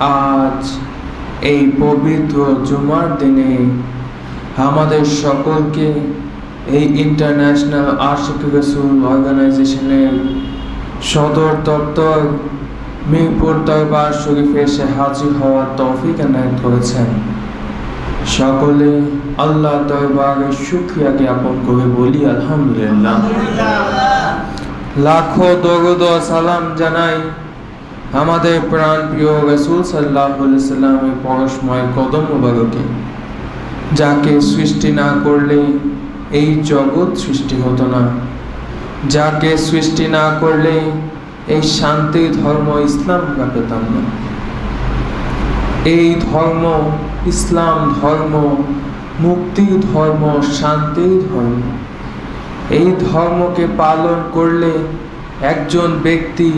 আজ এই পবিত্র জুমার দিনে আমাদের সকলকে এই ইন্টারন্যাশনাল আশিক রসুল অর্গানাইজেশনের সদর দপ্তর মিরপুর দরবার শরীফে এসে হাজির হওয়ার তৌফিক এনায়ত করেছেন। সকলে আল্লাহ দরবারে শুক্রিয়া জ্ঞাপন করে বলি আলহামদুলিল্লাহ। লাখো দরুদ সালাম জানাই আমাদের প্রাণ প্রিয় রসুল সাল্লাহ সাল্লামের পরশময় কদম মুবারকে, যাকে সৃষ্টি না করলে এই জগৎ সৃষ্টি হতো না। যাকে সৃষ্টি না করলে এই শান্তি ধর্ম ইসলাম আমরা পেতাম না। এই ধর্ম, ইসলাম ধর্ম মুক্তির ধর্ম শান্তির ধর্ম, এই ধর্মকে পালন করলে একজন ব্যক্তি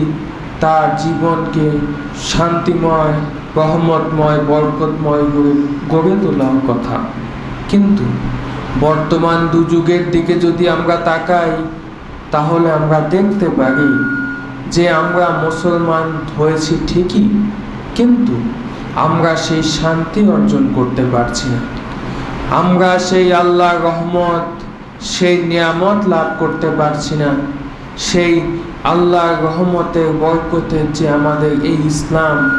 তার জীবনকে শান্তিময়, রহমতময়, বরকতময় গড়ে তোলার কথা। কিন্তু বর্তমান দুযুগের দিকে যদি আমরা তাকাই, তাহলে আমরা দেখতে পারি যে আমরা মুসলমান হয়েছি ঠিকই, কিন্তু আমরা সেই শান্তি অর্জন করতে পারছি না। আমরা সেই আল্লাহ রহমত, সেই নিয়ামত লাভ করতে পারছি না। সেই আল্লাহর রহমতের বরকতের যে আমাদের এই ইসলাম,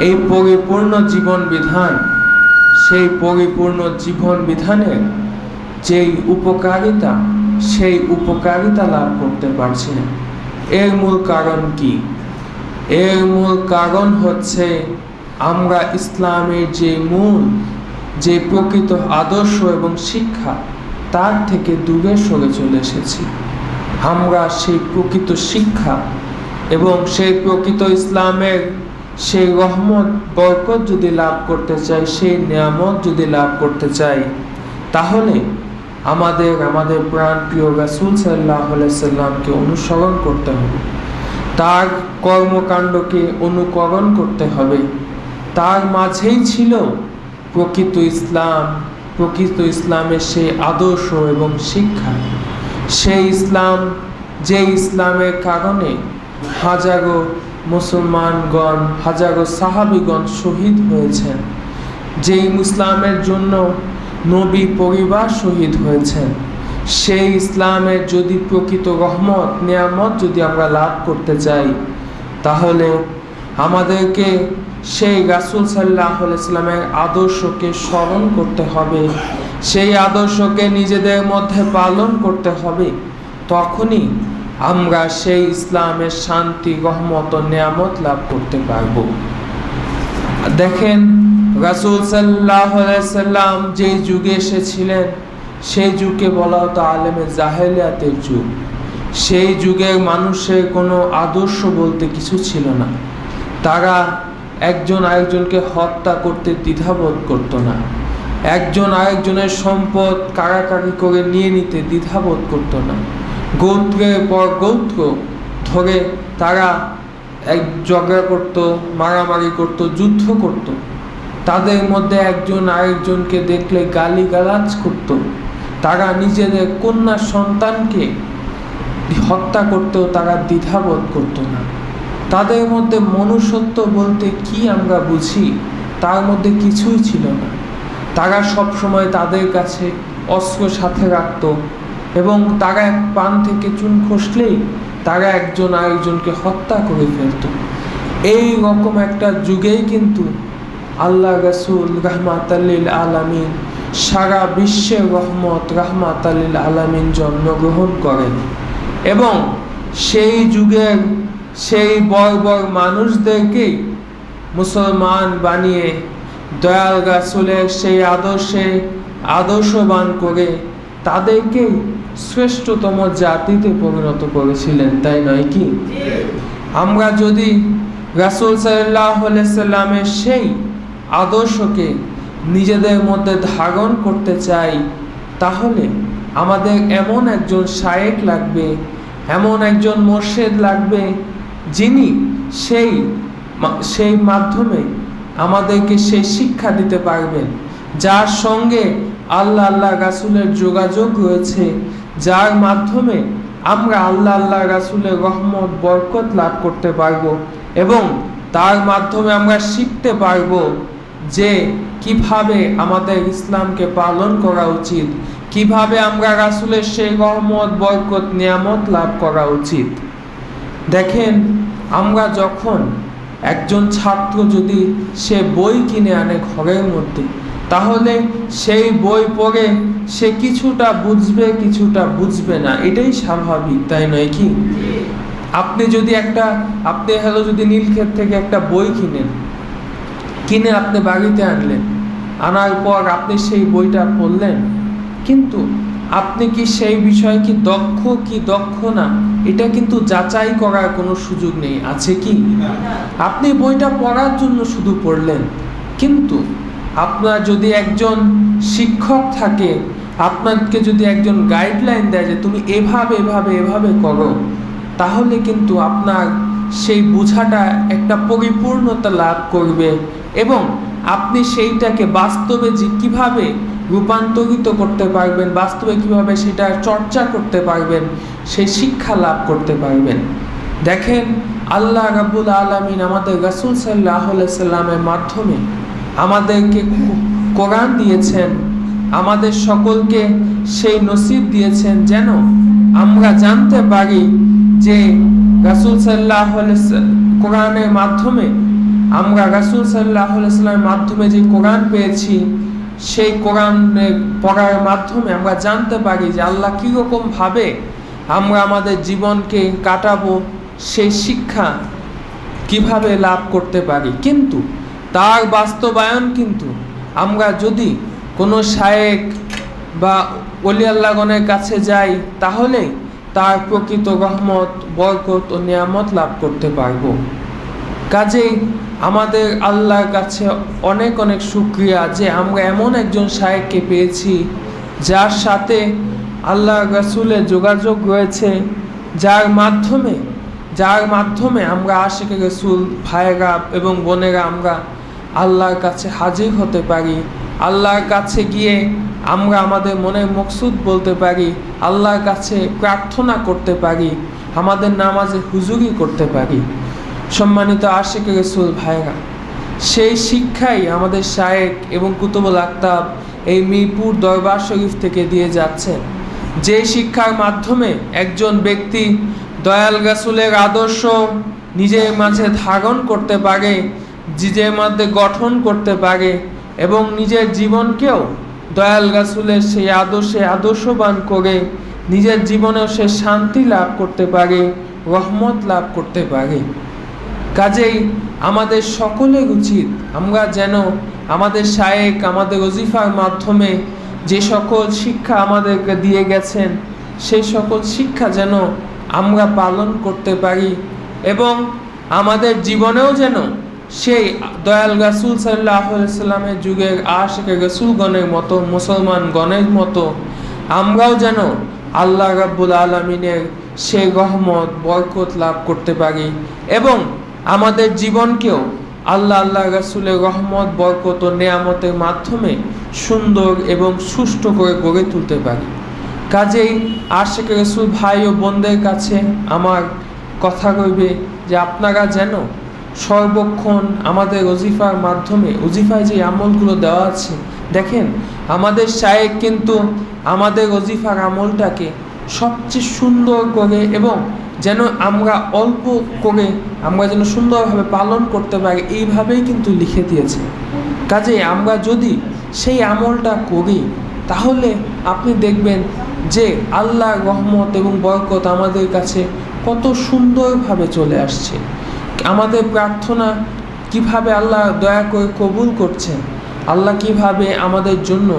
এই পরিপূর্ণ জীবন বিধান, সেই পরিপূর্ণ জীবন বিধানের যেই উপকারিতা, সেই উপকারিতা লাভ করতে পারছি না। এর মূল কারণ কি? এর মূল কারণ হচ্ছে আমরা ইসলামের যে মূল, যে প্রকৃত আদর্শ এবং শিক্ষা, তার থেকে দূরে সরে চলে এসেছি। আমরা সেই প্রকৃত শিক্ষা এবং সেই প্রকৃত ইসলামের সেই রহমত, বরকত যদি লাভ করতে চাই, সেই নিয়ামত যদি লাভ করতে চাই, তাহলে আমাদের আমাদের প্রাণ প্রিয় রাসুল সাল্লাহ সাল্লামকে অনুসরণ করতে হবে। তার কর্মকাণ্ডকে অনুকরণ করতে হবে। তার মাঝেই ছিল প্রকৃত ইসলাম, প্রকৃত ইসলামের সেই আদর্শ এবং শিক্ষা। সেই ইসলাম, যে ইসলামের কারণে হাজারো মুসলমানগণ, হাজারো সাহাবিগণ শহীদ হয়েছেন। যেই ইসলামের জন্য নবী পরিবার শহীদ হয়েছেন, সেই ইসলামের যদি প্রকৃত রহমত, নিয়ামত যদি আমরা লাভ করতে চাই, তাহলে আমাদেরকে সেই রাসুল সাল্লাহ ইসলামের আদর্শকে স্মরণ করতে হবে। সেই আদর্শকে নিজেদের মধ্যে পালন করতে হবে। তখনই আমরা সেই ইসলামের শান্তি, রহমত নিয়ামত লাভ করতে পারব। দেখেন, রাসুল সাল্লাহ সাল্লাম যে যুগে এসেছিলেন সেই যুগে বলা হতো আলেমে জাহেলিয়াতের যুগ। সেই যুগের মানুষের কোনো আদর্শ বলতে কিছু ছিল না। তারা একজন আরেকজনকে হত্যা করতে দ্বিধাবোধ করতো না। একজন আরেকজনের সম্পদ কারাকারি করে নিয়ে নিতে দ্বিধাবোধ করতো না। গোত্রের পর গোত্র ধরে তারা এক ঝগড়া করত, মারামারি করত, যুদ্ধ করত। তাদের মধ্যে একজন আরেকজনকে দেখলে গালি গালাজ করত। তারা নিজেদের কন্যা সন্তানকে হত্যা করতেও তারা দ্বিধাবোধ করতো না। তাদের মধ্যে মনুষ্যত্ব বলতে কি আমরা বুঝি, তার মধ্যে কিছুই ছিল না। তারা সব সময় তাদের কাছে অস্ত্র সাথে রাখত এবং তারা এক পান থেকে চুন খসলেই তারা একজন আরেকজনকে হত্যা করে ফেলত। এই রকম একটা যুগেই কিন্তু আল্লাহ রসুল রহমাত আলামিন সারা বিশ্বের রহমত রহমাত আলামিন জন্মগ্রহণ করেন এবং সেই যুগের সেই বড় মানুষদেরকেই মুসলমান বানিয়ে দয়াল রাসুলের সেই আদর্শে আদর্শবান করে তাদেরকেই শ্রেষ্ঠতম জাতিতে পরিণত করেছিলেন, তাই নয় কি? আমরা যদি রাসুল সাল্লাহ সাল্লামের সেই আদর্শকে নিজেদের মধ্যে ধারণ করতে চাই, তাহলে আমাদের এমন একজন শায়েক লাগবে, এমন একজন মোর্শেদ লাগবে যিনি সেই সেই মাধ্যমে আমাদেরকে সেই শিক্ষা দিতে পারবেন। যার সঙ্গে আল্লাহ আল্লাহ রাসুলের যোগাযোগ রয়েছে, যার মাধ্যমে আমরা আল্লাহ আল্লাহ রাসুলের রহমত, বরকত লাভ করতে পারব এবং তার মাধ্যমে আমরা শিখতে পারব যে কীভাবে আমাদের ইসলামকে পালন করা উচিত, কীভাবে আমরা রাসুলের সেই রহমত, বরকত, নিয়ামত লাভ করা উচিত। দেখেন, আমরা যখন একজন ছাত্র যদি সে বই কিনে আনে ঘরের মধ্যে, তাহলে সেই বই পড়ে সে কিছুটা বুঝবে কিছুটা বুঝবে না। এটাই স্বাভাবিক, তাই নয় কি? আপনি যদি একটা, আপনি হলো যদি নীলক্ষেত থেকে একটা বই কিনেন, কিনে আপনি বাড়িতে আনলেন, আনার পর আপনি সেই বইটা পড়লেন, কিন্তু আপনি কি সেই বিষয়ে কি দক্ষ কি দক্ষ না? এটা কিন্তু যাচাই করার কোনো সুযোগ নেই। আছে কি? আপনি বইটা পড়ার জন্য শুধু পড়লেন। কিন্তু আপনার যদি একজন শিক্ষক থাকে, আপনাকে যদি একজন গাইডলাইন দেয় যে তুমি এভাবে এভাবে এভাবে করো, তাহলে কিন্তু আপনার সেই বোঝাটা একটা পরিপূর্ণতা লাভ করবে এবং আপনি সেইটাকে বাস্তবে যে কীভাবে রূপান্তরিত করতে পারবেন, বাস্তবে কীভাবে সেটা চর্চা করতে পারবেন সেই শিক্ষা লাভ করতে পারবেন। দেখেন, আল্লাহ রাবুল আলমিন আমাদের রাসুল সাল্লাহ সাল্লামের মাধ্যমে আমাদেরকে কোরআন দিয়েছেন, আমাদের সকলকে সেই নসিব দিয়েছেন যেন আমরা জানতে পারি যে রাসুল সাল্লাহ কোরআনের মাধ্যমে, আমরা রাসুল সাল্লাহ সাল্লামের মাধ্যমে যে কোরআন পেয়েছি সেই কোরআন পড়ার মাধ্যমে আমরা জানতে পারি যে আল্লাহ কীরকমভাবে আমরা আমাদের জীবনকে কাটাবো, সেই শিক্ষা কীভাবে লাভ করতে পারি। কিন্তু তার বাস্তবায়ন কিন্তু আমরা যদি কোনো শায়েক বা অলি আল্লাহগণের কাছে যাই, তাহলে তার প্রকৃত রহমত, বরকত ও নিয়ামত লাভ করতে পারব। কাজেই আমাদের আল্লাহর কাছে অনেক অনেক শুক্রিয়া যে আমরা এমন একজন সাহেবকে পেয়েছি যার সাথে আল্লাহ রাসুলের যোগাযোগ রয়েছে, যার মাধ্যমে যার মাধ্যমে আমরা আশেখ রসুল ভাইয়েরা এবং বোনেরা আমরা আল্লাহর কাছে হাজির হতে পারি, আল্লাহর কাছে গিয়ে আমরা আমাদের মনের মকসুদ বলতে পারি, আল্লাহর কাছে প্রার্থনা করতে পারি, আমাদের নামাজে হুজুরি করতে পারি। সম্মানিত আশেক রসুল ভাইরা, সেই শিক্ষাই আমাদের শায়েক এবং কুতুবুল আক্তাব এই মিরপুর দরবার শরীফ থেকে দিয়ে যাচ্ছেন যে শিক্ষার মাধ্যমে একজন ব্যক্তি দয়াল রাসুলের আদর্শ নিজের মাঝে ধারণ করতে পারে, নিজের মধ্যে গঠন করতে পারে এবং নিজের জীবনকেও দয়াল রাসুলের সেই আদর্শে আদর্শবান করে নিজের জীবনেও সে শান্তি লাভ করতে পারে, রহমত লাভ করতে পারে। কাজেই আমাদের সকলের উচিত আমরা যেন আমাদের শায়েক, আমাদের অজিফার মাধ্যমে যে সকল শিক্ষা আমাদেরকে দিয়ে গেছেন সেই সকল শিক্ষা যেন আমরা পালন করতে পারি এবং আমাদের জীবনেও যেন সেই দয়াল রাসুল সাল্লাহ সাল্লামের যুগের আশেখে রসুলগণের মতো মুসলমান গণের মতো, আমরাও যেন আল্লাহ রাব্বুল আলমিনের সেই রহমত, বরকত লাভ করতে পারি এবং আমাদের জীবনকেও আল্লাহ আল্লাহ রাসুলের রহমত, বরকত নেয়ামতের মাধ্যমে সুন্দর এবং সুষ্ঠু করে গড়ে তুলতে পারি। কাজেই আশেখ রসুল ভাই ও বোনদের কাছে আমার কথা রইবে যে আপনারা যেন সর্বক্ষণ আমাদের অজিফার মাধ্যমে অজিফায় যে আমলগুলো দেওয়া আছে, দেখেন আমাদের শায়েক কিন্তু আমাদের অজিফার আমলটাকে সবচেয়ে সুন্দর করে এবং যেন আমরা অল্প করে, আমরা যেন সুন্দরভাবে পালন করতে পারি, এইভাবেই কিন্তু লিখে দিয়েছে। কাজে আমরা যদি সেই আমলটা করি, তাহলে আপনি দেখবেন যে আল্লাহ রহমত এবং বরকত আমাদের কাছে কত সুন্দরভাবে চলে আসছে। আমাদের প্রার্থনা কীভাবে আল্লাহ দয়া করে কবুল করছেন আল্লাহ কীভাবে আমাদের জন্য,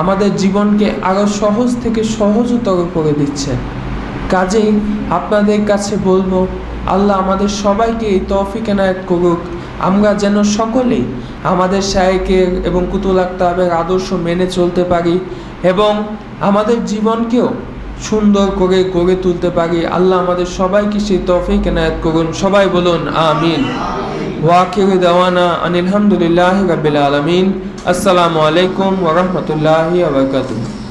আমাদের জীবনকে আরও সহজ থেকে সহজতর করে দিচ্ছেন কাজেই আপনাদের কাছে বলব, আল্লাহ আমাদের সবাইকে এই তৌফিক এনায়ত করুক। আমরা যেন সকলেই আমাদের শায়েকের এবং কুতুল আক্তাবের আদর্শ মেনে চলতে পারি এবং আমাদের জীবনকেও সুন্দর করে গড়ে তুলতে পারি। আল্লাহ আমাদের সবাইকে সেই তৌফিক এনায়ত করুন। সবাই বলুন, আমিন। ওয়াকির দেওয়ানা আনিলহামদুলিল্লাহ রাবিল আলমিন। আসসালামু আলাইকুম ওরহমতুল্লাহি আবরকাতুহ